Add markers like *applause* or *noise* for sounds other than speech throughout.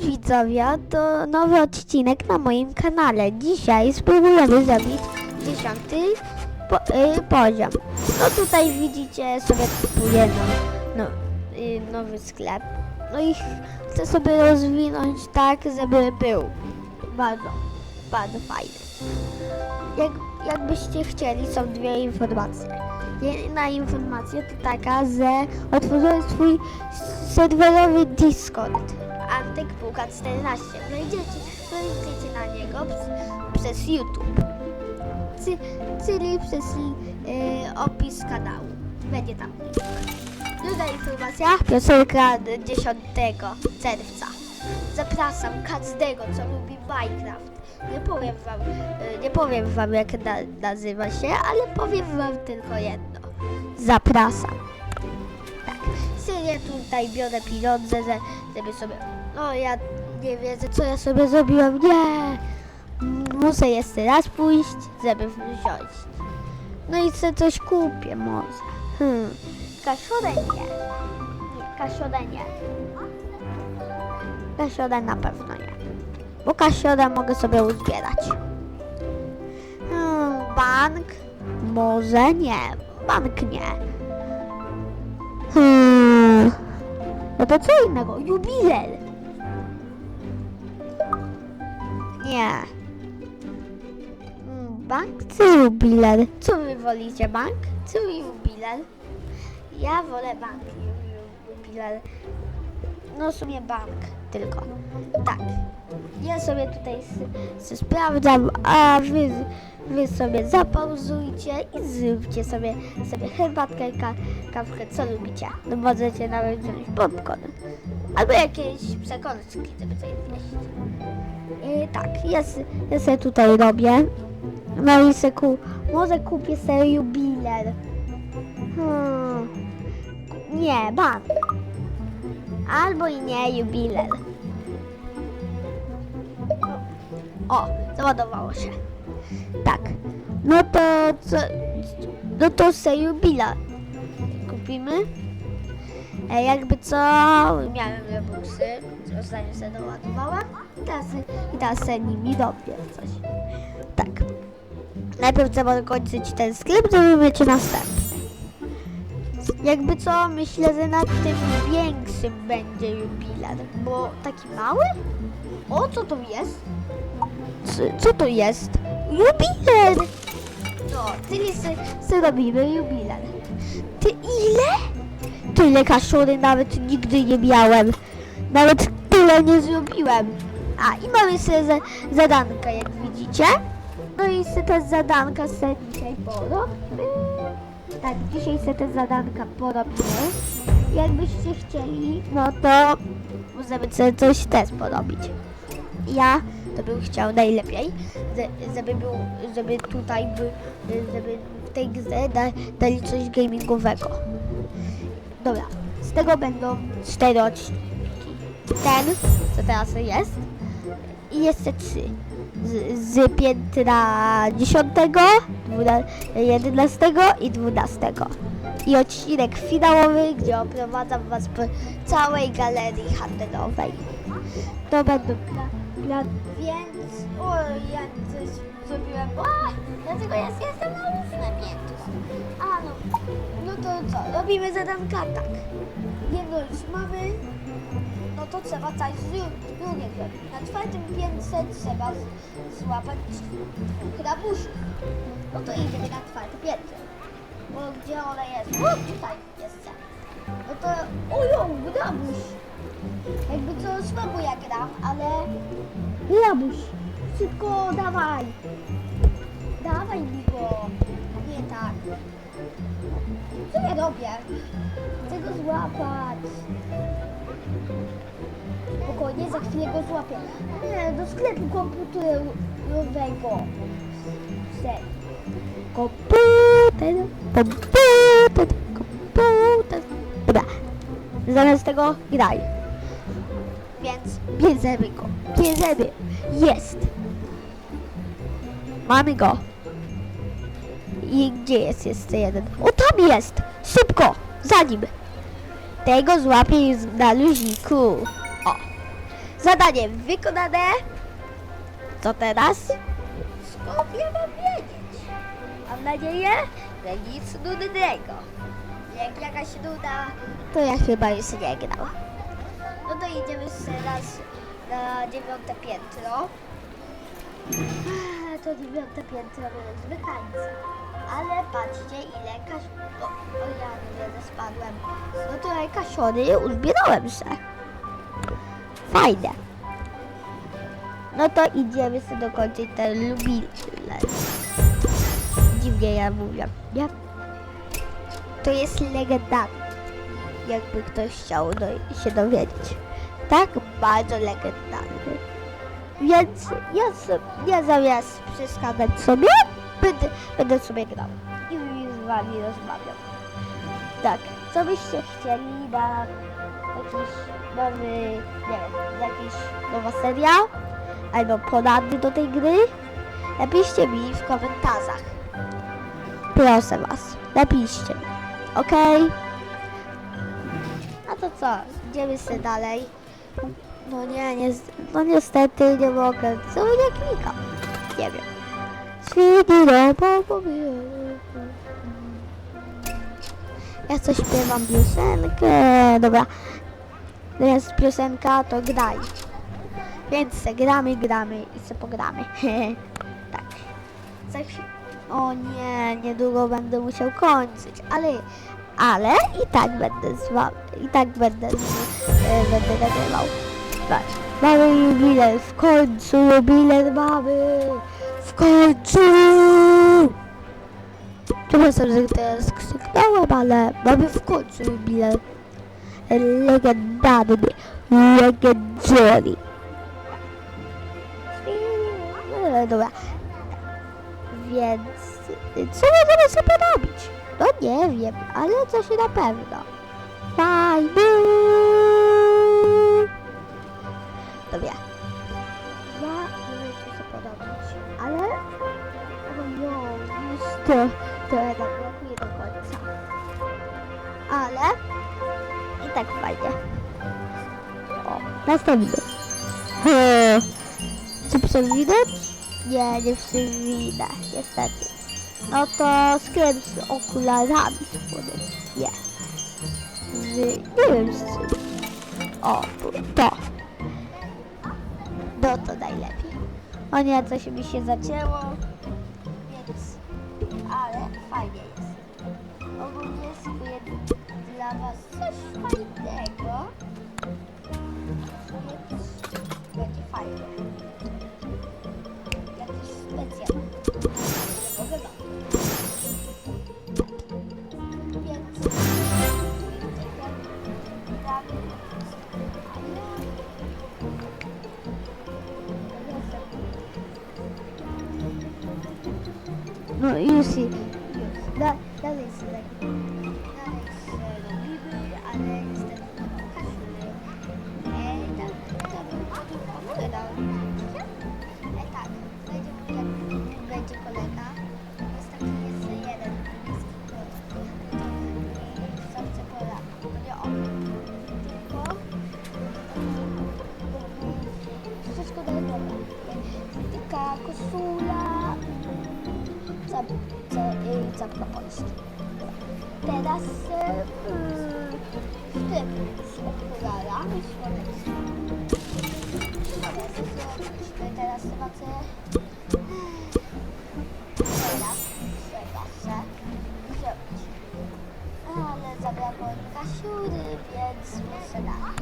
widzowie, to nowy odcinek na moim kanale. Dzisiaj spróbujemy zrobić dziesiąty po, y, poziom. No tutaj widzicie sobie kupuję no, no, y, nowy sklep. No i ch- chcę sobie rozwinąć tak, żeby był bardzo, bardzo fajny. Jak, jakbyście chcieli, są dwie informacje. Jedna informacja to taka, że otworzyłem swój serwerowy Discord. Antek Puka 14. Wejdziecie, wejdziecie na niego przez YouTube. Cy, czyli przez y, opis kanału. Będzie tam link. Druga informacja. Piosenka d- 10 czerwca. Zapraszam każdego, co lubi Minecraft. Nie powiem wam, y, nie powiem wam jak na, nazywa się, ale powiem wam tylko jedno. Zapraszam. Tak. Tutaj biorę pieniądze, że, żeby sobie. No ja nie wiedzę co ja sobie zrobiłem. Nie! Muszę jeszcze raz pójść, żeby wziąć. No i sobie coś kupię może. Hmm. Nie. Nie, kasiorę nie. Kasiorę na pewno nie. Bo kasiorę mogę sobie uzbierać. Hmm, bank? Może nie. Bank nie. Hmm. No to co innego? Jubilel. Nie. Mm, Bank czy jubilel? Co wy wolicie? Bank czy jubilel? Ja wolę bank i ju- jubilel. No w sumie bank tylko. Tak. Ja sobie tutaj sprawdzam, a wy, wy sobie zapauzujcie i zróbcie sobie, sobie herbatkę, ka, kawkę, co lubicie. No możecie nawet wziąć popcorn. Albo jakieś przekąski, żeby coś zjeść. I tak, ja, ja sobie tutaj robię. No i se ku, może kupię sobie jubiler. Hmm. Nie, bank. Albo i nie jubiler. O, załadowało się. Tak. No to co? No to se jubiler kupimy. E, jakby co, miałem rebuksy, ostatnio sobie doładowałam i teraz, i sobie nimi robię coś. Tak. Najpierw trzeba dokończyć ten sklep, mieć następny. Jakby co, myślę, że na tym większym będzie jubilat, bo taki mały? O, co to jest? Co, co to jest? Jubilat! No, czyli se, se jubilat. Ty ile? Tyle kaszury nawet nigdy nie miałem. Nawet tyle nie zrobiłem. A i mamy sobie za, zadanka, jak widzicie. No i sobie te zadanka sobie dzisiaj porobimy. Tak, dzisiaj sobie te zadanka porobimy. Jakbyście chcieli, no to możemy sobie coś też porobić. Ja to bym chciał najlepiej, że- żeby był, żeby tutaj by, żeby w tej grze da, dali coś gamingowego. Dobra, z tego będą cztery odcinki. Ten, co teraz jest, i jeszcze trzy. Z, z piętra 10, 11 i 12. I odcinek finałowy, gdzie oprowadzam Was po całej galerii handlowej. To będą dla, więc... O, ja coś zrobiłem. A, dlatego ja jestem na ósmym piętro. A no, no to co, robimy zadanka tak. Jedno już mamy, to trzeba coś z- drugie zrobić. Na czwartym piętrze trzeba złapać dwóch. No to idziemy na czwarte piętro. Bo gdzie one jest? O, tutaj jest. No to, ojo, rabuś. Jakby co słabo ja gram, ale rabuś. Szybko dawaj. Dawaj mi go. Nie tak. Co ja robię? Chcę go złapać. Spokojnie, za chwilę go złapię. Nie, do sklepu komputerowego. Chcę. Komputer, komputer, komputer. Dobra. Zamiast tego graj. Więc bierzemy go. Bierzemy. Jest. Mamy go. I gdzie jest jeszcze jeden? O, tam jest! Szybko! Za nim! Tego złapię już na luziku. O! Zadanie wykonane. Co teraz? Skąd ja mam wiedzieć? Mam nadzieję, że nic nudnego. Jak jakaś nuda, to ja chyba już nie gram. No to idziemy teraz na dziewiąte piętro. To dziewiąte piętro jest wykańca. Ale patrzcie ile kasz... O, ja nie spadłem. No to ja kasiony uzbierałem się. Fajne. No to idziemy sobie dokończyć ten lubilet. Dziwnie ja mówię, nie? To jest legendarny. Jakby ktoś chciał do, się dowiedzieć. Tak bardzo legendarny. Więc ja, ja zamiast przeszkadzać sobie, będę, sobie grał. I z wami rozmawiam. Tak, co byście chcieli na jakiś nowy, nie wiem, jakiś nowa seria? Albo ponadny do tej gry? Napiszcie mi w komentarzach. Proszę was, napiszcie mi. Okej? No to co, idziemy sobie dalej. No nie, nie, no niestety nie mogę. Co nie klikam? Nie wiem. Ja coś śpiewam piosenkę. Dobra. Jest piosenka, to graj. Więc se gramy, gramy i se pogramy. *laughs* tak. O nie, niedługo będę musiał kończyć, ale, ale i tak będę z wami, i tak będę, z, e, będę nagrywał. Mamy jubilej, w końcu jubilej mamy! Końcu! Przepraszam, że teraz krzyknąłem, ale mamy w końcu jubilej. Legendarny, legendary. E, Dobra. Więc co możemy sobie robić? No nie wiem, ale coś na pewno. Fajny! Dobra. To, to tak blokuje do końca. Ale... I tak fajnie. O, następny. He. Czy przewidać? Nie, nie przewidać, niestety. No to sklep z okularami spodem. Nie. Z, nie wiem z czym. O, to. No to najlepiej. O nie, coś mi się zacięło. Więc, ale fajnie jest. Ogólnie szykuję dla was coś fajnego. Więc będzie fajnie. Jakiś specjalny. Nie mogę wam. Więc... No już i już. Da, dalej sobie dalej się robimy, ale niestety nie mam kasy. E, tak, to bym pomogę dał. E, tak, będzie mój jak będzie kolega. Jest taki jest jeden niebieski kot. W serce pola. To nie on. Tylko mm, wszystko do tego. Taka koszula. Cap, ca, y, czapka Polski. Teraz y, w tym z okularami słonecznymi. Ale zrobiliśmy teraz zobaczę. Teraz trzeba się zrobić. Ale zabrakło mi kasiury, więc muszę dalej.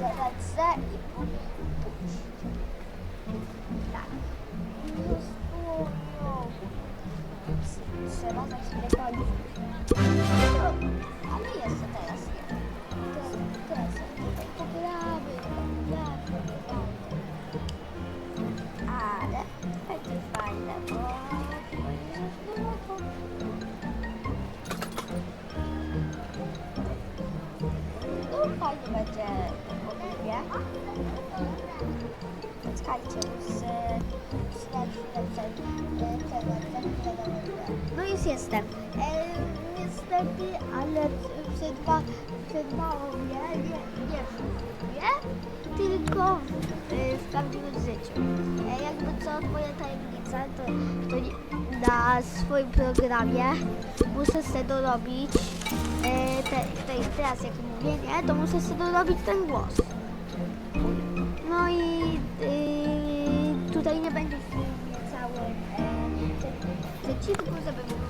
Zadać i pójść. Tak. Już jestem. E, niestety, ale przed, wa- przed mało mnie nie, nie tylko y, w prawdziwym życiu. E, jakby co moja tajemnica, to, to nie- na swoim programie muszę sobie dorobić, e, te, te, teraz jak mówię, nie, to muszę sobie dorobić ten głos. No i y, tutaj nie będzie całym e, przeciwku, żeby e,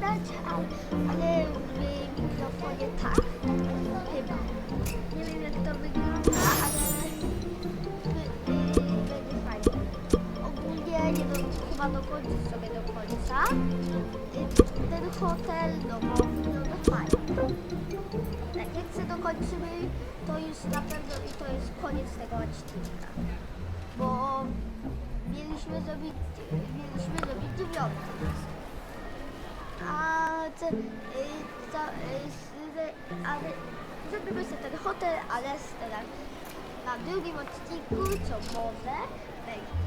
widać, ale, w mikrofonie tak, chyba. Nie wiem jak to wygląda, ale będzie fajnie. Ogólnie nie do, chyba dokończyć sobie do końca ten hotel, no bo wygląda fajnie. Tak, jak się dokończymy, to już na pewno i to jest koniec tego odcinka. Bo mieliśmy zrobić, mieliśmy zrobić dziewiąty. A co, y, co, y, ale zrobimy sobie ten hotel, ale teraz na drugim odcinku, co może bę- będzie